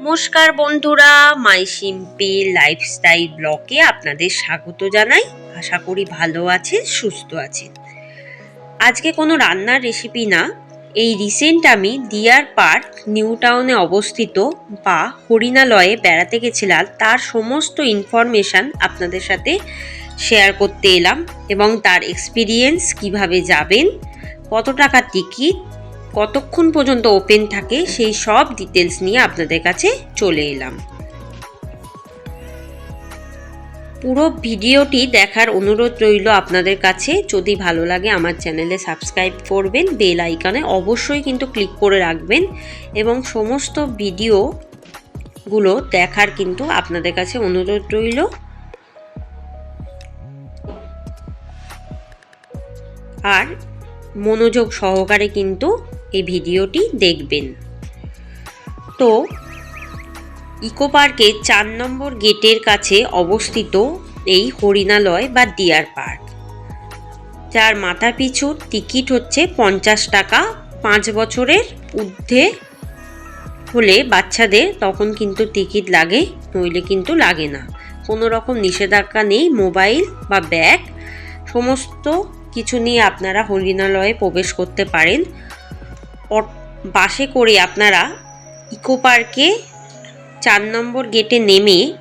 নমস্কার বন্ধুরা, মাই সিম্পি লাইফস্টাইল ব্লকে আপনাদের স্বাগত জানাই। আশা করি ভালো আছেন, সুস্থ আছেন। আজকে কোনো রান্নার রেসিপি না, এই রিসেন্ট আমি ডিয়ার পার্ক, নিউ টাউনে অবস্থিত বা হরিণালয়ে বেড়াতে গেছিলাম, তার সমস্ত ইনফরমেশান আপনাদের সাথে শেয়ার করতে এলাম এবং তার এক্সপিরিয়েন্স কীভাবে যাবেন, কত টাকা টিকিট কতক্ষণ পর্যন্ত ওপেন থাকে সেই সব ডিটেলস নিয়ে আপনাদের কাছে চলে এলাম। পুরো ভিডিওটি দেখার অনুরোধ রইল আপনাদের কাছে। যদি ভালো লাগে আমার চ্যানেলে সাবস্ক্রাইব করবেন বেল আইকনে অবশ্যই কিন্তু ক্লিক করে রাখবেন এবং সমস্ত ভিডিওগুলো দেখার কিন্তু আপনাদের কাছে অনুরোধ রইল। আর মনোযোগ সহকারে কিন্তু এই ভিডিওটি দেখবেন। তো, ইকো পার্কের চার নম্বর গেটের কাছে অবস্থিত এই হরিণালয় বা ডিয়ার পার্ক। যার মাথা পিছু টিকিট হচ্ছে পঞ্চাশ টাকা। পাঁচ বছরের ঊর্ধ্বে হলে বাচ্চাদের তখন কিন্তু টিকিট লাগে, নইলে কিন্তু লাগে না। কোনো রকম নিষেধাজ্ঞা নেই, মোবাইল বা ব্যাগ। সমস্ত কিছু নিয়ে আপনারা হরিণালয়ে প্রবেশ করতে পারেন। বাসে করে আপনারা ইকো পার্কে চার নম্বর গেটে নেমে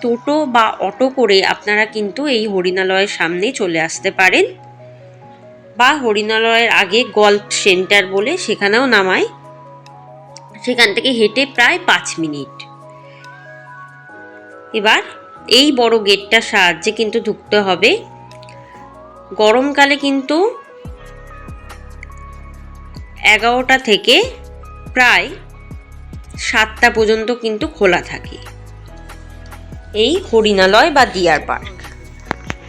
টোটো বা অটো করে আপনারা কিন্তু এই হরিণালয়ের সামনে চলে আসতে পারেন বা হরিণালয়ের আগে গল্ফ সেন্টার বলে সেখানেও নামায়। সেখান থেকে হেঁটে প্রায় পাঁচ মিনিট। এবার এই বড় গেটটার সাহায্যে কিন্তু ঢুকতে হবে। গরমকালে কিন্তু এগারোটা থেকে প্রায় সাতটা পর্যন্ত কিন্তু খোলা থাকে। এই হরিণালয় বা ডিয়ার পার্ক।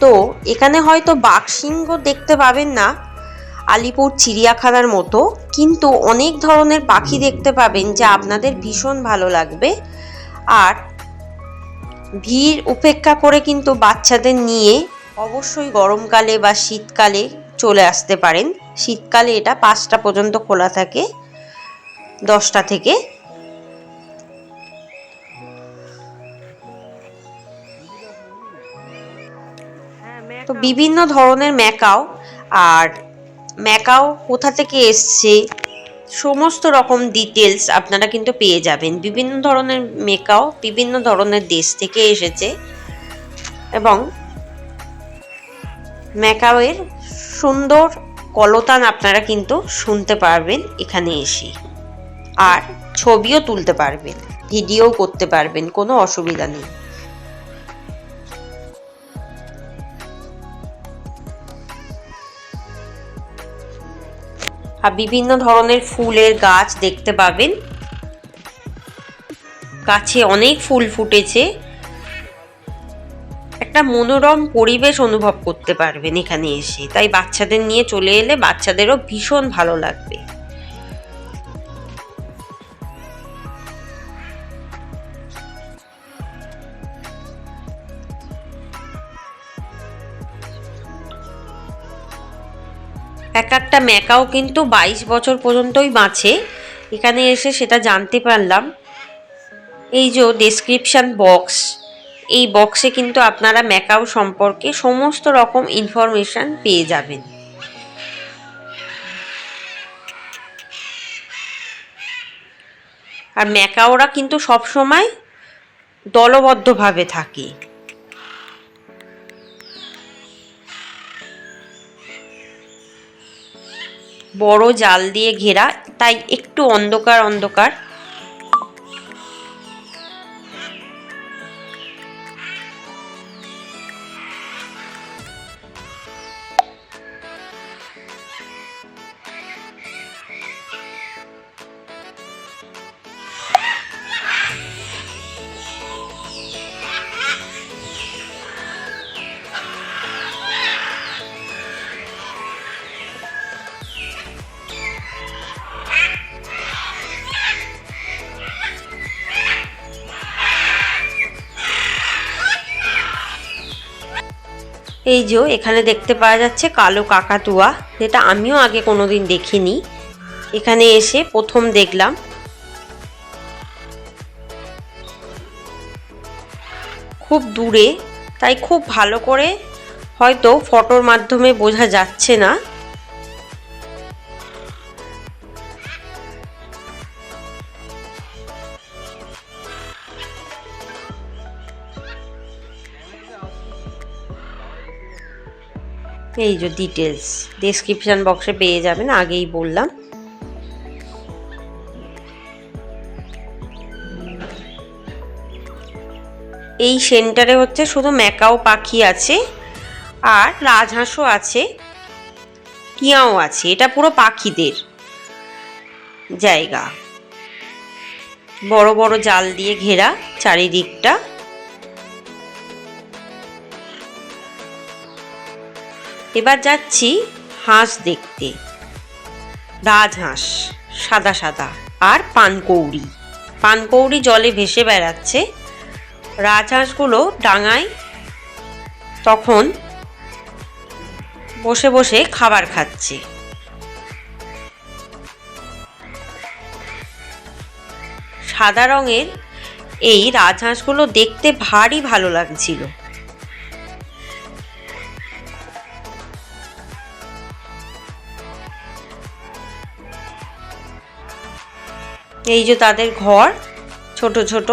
তো, এখানে হয়তো বাঘসিংহ দেখতে পাবেন না, আলিপুর চিড়িয়াখানার মতো, কিন্তু অনেক ধরনের পাখি দেখতে পাবেন যা আপনাদের ভীষণ ভালো লাগবে। আর ভিড় উপেক্ষা করে কিন্তু বাচ্চাদের নিয়ে অবশ্যই গরমকালে বা শীতকালে চলে আসতে পারেন। শীতকালে এটা পাঁচটা পর্যন্ত খোলা থাকে, দশটা থেকে। তো বিভিন্ন ধরনের ম্যাকাও, আর ম্যাকাও কোথা থেকে এসছে, সমস্ত রকম ডিটেলস আপনারা কিন্তু পেয়ে যাবেন। বিভিন্ন ধরনের মেকাও বিভিন্ন ধরনের দেশ থেকে এসেছে এবং ম্যাকাওয়ের সুন্দর কলতান আপনারা কিন্তু শুনতে পারবেন এখানে এসে। আর ছবিও তুলতে পারবেন, ভিডিও করতে পারবেন, কোনো অসুবিধা নেই। আর বিভিন্ন ধরনের ফুলের গাছ দেখতে পাবেন। গাছে অনেক ফুল ফুটেছে। একটা মনোরম পরিবেশ অনুভব করতে পারবেন এখানে এসে। তাই বাচ্চাদের নিয়ে চলে এলে বাচ্চাদেরও ভীষণ ভালো লাগবে। এক একটা ম্যাকাও কিন্তু বাইশ বছর পর্যন্তই বাঁচে। এখানে এসে সেটা জানতে পারলাম। এই যে ডেসক্রিপশান বক্স এই বক্সে কিন্তু আপনারা ম্যাকাও সম্পর্কে সমস্ত রকম ইনফরমেশান পেয়ে যাবেন। আর ম্যাকাওরা কিন্তু সবসময় দলবদ্ধভাবে থাকে। বড় জাল দিয়ে ঘেরা, তাই একটু অন্ধকার অন্ধকার। এই যে, এখানে দেখতে পাওয়া যাচ্ছে কালো কাকাতুয়া, যেটা আমিও আগে কোনোদিন দেখিনি। এখানে এসে প্রথম দেখলাম। খুব দূরে, তাই খুব ভালো করে হয়তো ফটোর মাধ্যমে বোঝা যাচ্ছে না। এই যে ডিটেলস ডেসক্রিপশন বক্সে পেয়ে যাবেন, আগেই বললাম। এই সেন্টারে হচ্ছে শুধু ম্যাকাও পাখি আছে, আর রাজহাঁসও আছে টিয়াও আছে, এটা পুরো পাখিদের জায়গা। বড় বড় জাল দিয়ে ঘেরা চারিদিকটা। এবার যাচ্ছি হাঁস দেখতে। রাজহাঁস, সাদা সাদা আর পানকৌড়ি। পানকৌড়ি জলে ভেসে বেড়াচ্ছে। রাজহাঁসগুলো ডাঙায় তখন বসে বসে খাবার খাচ্ছে। সাদা রঙের এই রাজহাঁসগুলো দেখতে ভারী ভালো লাগছিল। এই যে তাদের ঘর, ছোট ছোট।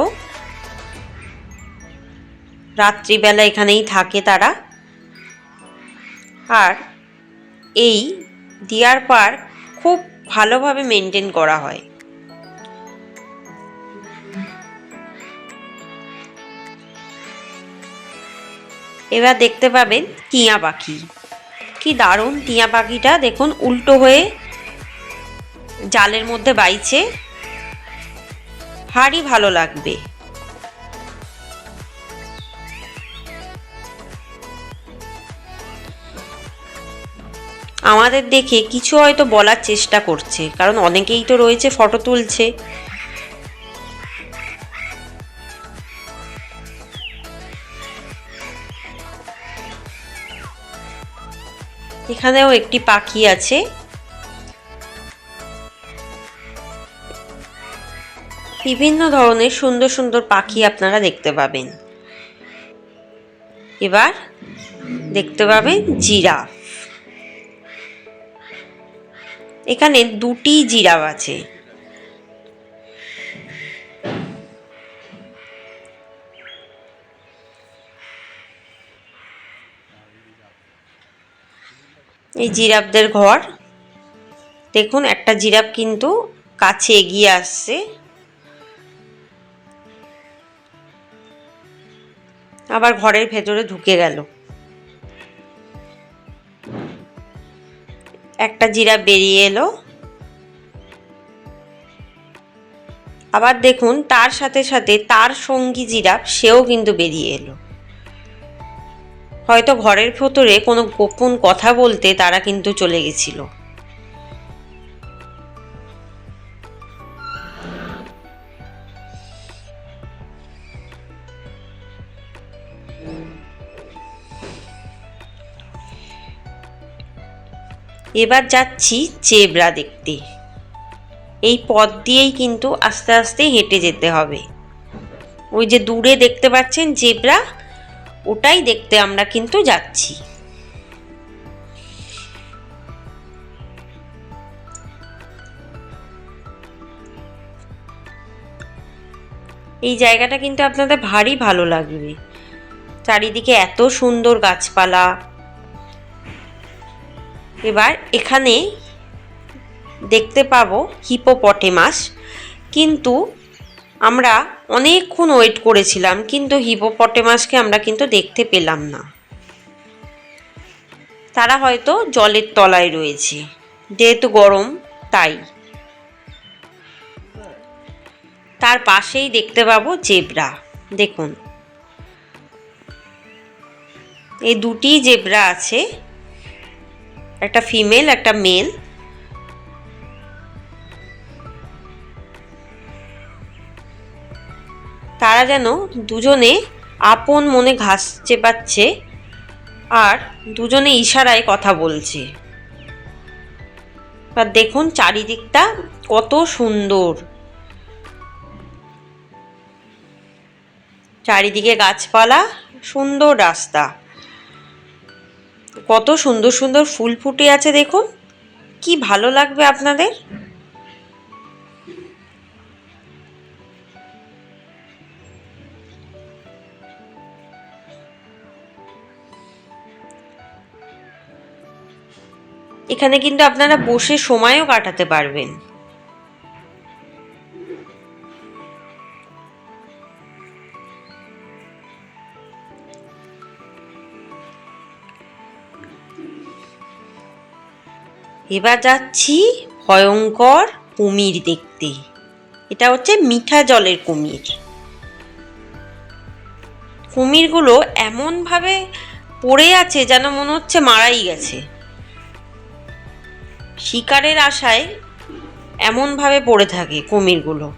রাত্রিবেলা এখানেই থাকে তারা। আর এই ডিয়ার পার্ক খুব ভালোভাবে মেনটেন করা হয়। এবার দেখতে পাবেন টিয়া পাখি। কি দারুণ টিয়া পাখিটা। দেখুন, উল্টো হয়ে জালের মধ্যে বাইছে। ভারী ভালো লাগবে। আমাদের দেখে কিছু হয়তো বলার চেষ্টা করছে, কারণ অনেকেই তো রয়েছে ফটো তুলছে। এখানেও একটি পাখি আছে। বিভিন্ন ধরনের সুন্দর সুন্দর পাখি আপনারা দেখতে পাবেন। এবার দেখতে পাবেন জিরাফ। এখানে দুটি জিরাফ আছে। এই জিরাফদের ঘর। দেখুন, একটা জিরাফ কিন্তু কাছে এগিয়ে আসছে। আবার ঘরের ভেতরে ঢুকে গেল। একটা জিরাফ বেরিয়ে এলো। আবার দেখুন, তার সাথে সাথে তার সঙ্গী জিরাফ, সেও কিন্তু বেরিয়ে এলো। হয়তো ঘরের ভেতরে কোনো গোপন কথা বলতে তারা কিন্তু চলে গেছিল। এবার যাচ্ছি জেব্রা দেখতে। এই পথ দিয়েই কিন্তু আস্তে আস্তে হেঁটে যেতে হবে। ওই যে দূরে দেখতে পাচ্ছেন জেব্রা, ওটাই দেখতে আমরা কিন্তু যাচ্ছি। এই জায়গাটা কিন্তু আপনাদের ভারী ভালো লাগবে। চারিদিকে এত সুন্দর গাছপালা এবার এখানে দেখতে পাবো হিপোপটেমাস কিন্তু আমরা অনেকক্ষণ ওয়েট করেছিলাম, কিন্তু হিপোপটেমাসকে আমরা কিন্তু দেখতে পেলাম না। তারা হয়তো জলের তলায় রয়েছে, যেহেতু গরম, তাই। তার পাশেই দেখতে পাবো জেব্রা, দেখুন। এই দুটি জেব্রা আছে একটা ফিমেল, একটা মেল। তারা যেন দুজনে আপন মনে ঘাস চেপাচ্ছে আর দুজনে ইশারায় কথা বলছে। আর দেখুন চারিদিকটা কত সুন্দর। চারিদিকে গাছপালা, সুন্দর রাস্তা। কত সুন্দর সুন্দর ফুল ফুটে আছে দেখুন। কি ভালো লাগবে আপনাদের? এখানে কিন্তু আপনারা বসে সময়ও কাটাতে পারবেন। এবার যাচ্ছি ভয়ঙ্কর কুমির দেখতে। এটা হচ্ছে মিঠা জলের কুমির। কুমিরগুলো এমনভাবে পড়ে আছে যেন মনে হচ্ছে মারাই গেছে। শিকারের আশায় এমনভাবে পড়ে থাকে কুমিরগুলো।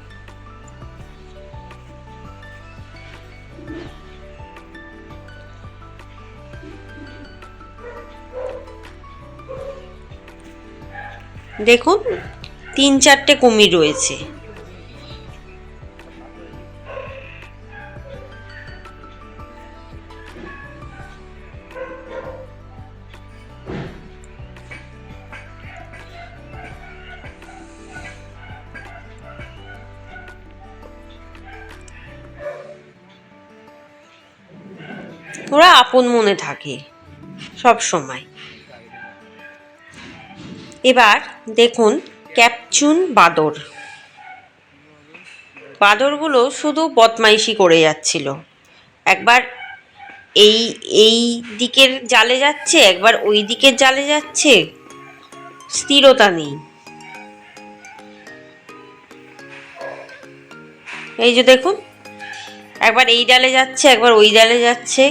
দেখুন তিন চারটে কুমির রয়েছে। ওরা আপন মনে থাকে সব সময়। এবার দেখুন ক্যাপচুন বাদর। বাদরগুলো শুধু বদমাইশি করে যাচ্ছিল। একবার এই এই দিকের জালে যাচ্ছে, একবার ওই দিকের জালে যাচ্ছে, স্থিরতা নেই। এই যে দেখুন, একবার এই ডালে যাচ্ছে, একবার ওই ডালে যাচ্ছে।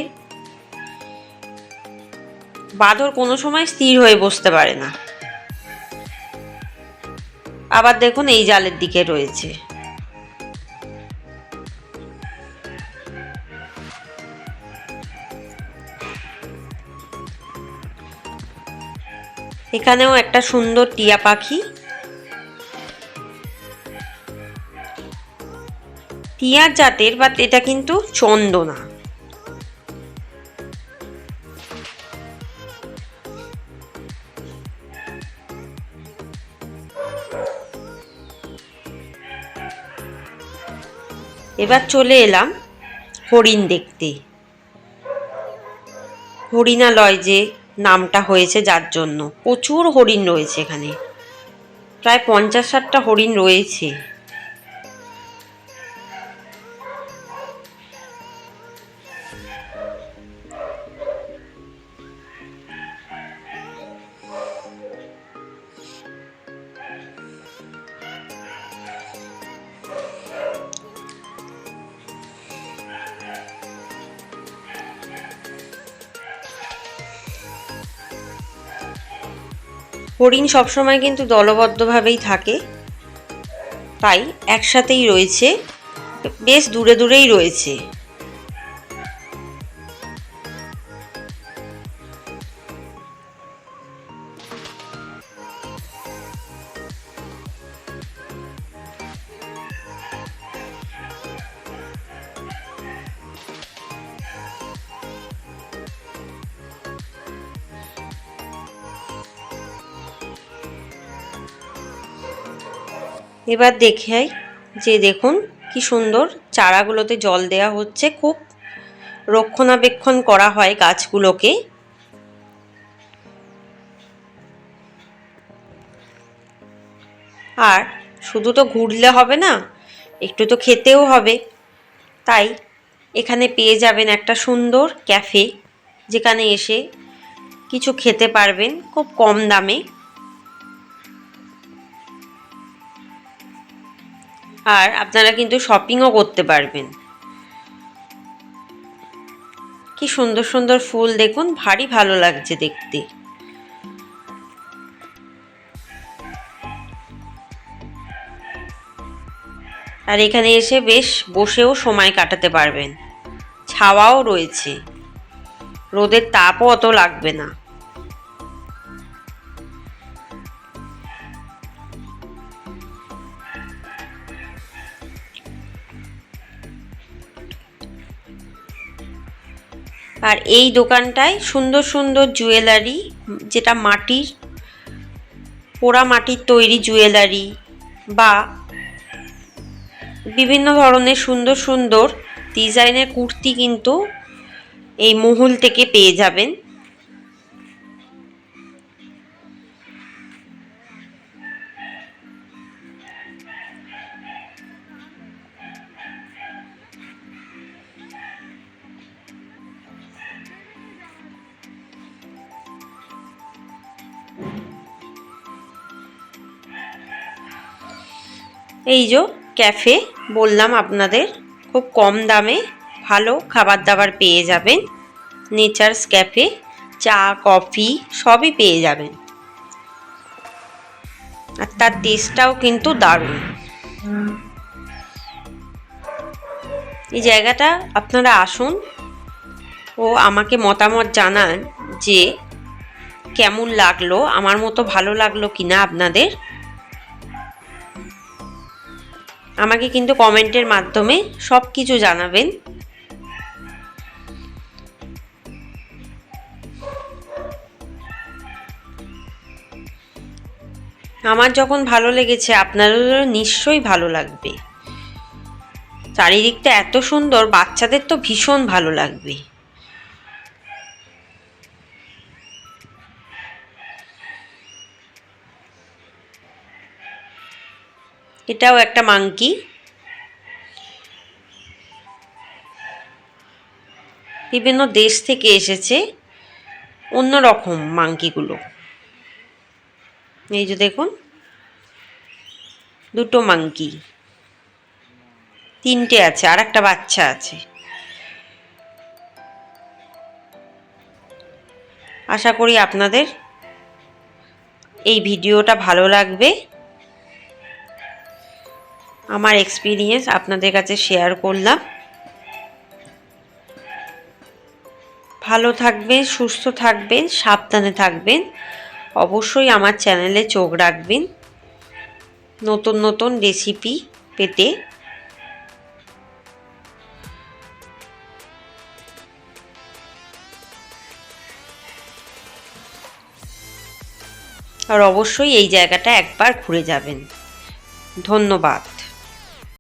বাঁদর কোনো সময় স্থির হয়ে বসতে পারে না। আবার দেখুন এই জালের দিকে রয়েছে। এখানেও একটা সুন্দর টিয়া পাখি। টিয়া জাতের, বাট এটা কিন্তু চন্দনা এবার চলে এলাম হরিণ দেখতে। হরিণালয় যে নামটা হয়েছে যার জন্য। প্রচুর হরিণ রয়েছে এখানে। প্রায় পঞ্চাশ ষাটটা হরিণ রয়েছে। হরিণ সবসময় কিন্তু দলবদ্ধভাবেই থাকে। তাই একসাথেই রয়েছে। বেশ দূরে দূরেই রয়েছে। এবার দেখাই যে দেখুন কি সুন্দর চারাগুলোতে জল দেওয়া হচ্ছে। খুব রক্ষণাবেক্ষণ করা হয় গাছগুলোকে। আর শুধু তো ঘুরলে হবে না, একটু তো খেতেও হবে। তাই এখানে পেয়ে যাবেন একটা সুন্দর ক্যাফে, যেখানে এসে কিছু খেতে পারবেন খুব কম দামে। আর আপনারা কিন্তু শপিংও করতে পারবেন। কি সুন্দর সুন্দর ফুল, দেখুন, ভারী ভালো লাগছে দেখতে। আর এখানে এসে বেশ বসেও সময় কাটাতে পারবেন। ছাওয়াও রয়েছে। রোদের তাপও অত লাগবে না। আর এই দোকানটায় সুন্দর সুন্দর জুয়েলারি, যেটা মাটির, পোড়া মাটির তৈরি জুয়েলারি বা বিভিন্ন ধরনের সুন্দর সুন্দর ডিজাইনের কুর্তি কিন্তু এই মহুল থেকে পেয়ে যাবেন। এই যে ক্যাফে, বললাম আপনাদের, খুব কম দামে ভালো খাবার দাবার পেয়ে যাবেন। নেচার্স ক্যাফে চা, কফি, সবই পেয়ে যাবেন। আর তার টেস্টটাও কিন্তু দারুণ। এই জায়গাটা আপনারা আসুন ও আমাকে মতামত জানান যে কেমন লাগল, আমার মতো ভালো লাগল কিনা আপনাদের। আমাকে কিন্তু কমেন্টের মাধ্যমে সব কিছু জানাবেন। আমার যখন ভালো লেগেছে আপনাদেরও নিশ্চয়ই ভালো লাগবে। চারিদিকটা এত সুন্দর, বাচ্চাদের তো ভীষণ ভালো লাগবে। এটাও একটা মাংকি। বিভিন্ন দেশ থেকে এসেছে অন্যরকম মাংকিগুলো। এই যে দেখুন, দুটো মাংকি। তিনটে আছে আর একটা বাচ্চা আছে। আশা করি আপনাদের এই ভিডিওটা ভালো লাগবে। আমার এক্সপিরিয়েন্স আপনাদের কাছে শেয়ার করলাম। ভালো থাকবেন, সুস্থ থাকবেন, সাবধানে থাকবেন। অবশ্যই আমার চ্যানেলে চোখ রাখবেন। নতুন নতুন রেসিপি পেতে। আর অবশ্যই এই জায়গাটা একবার ঘুরে যাবেন। ধন্যবাদ।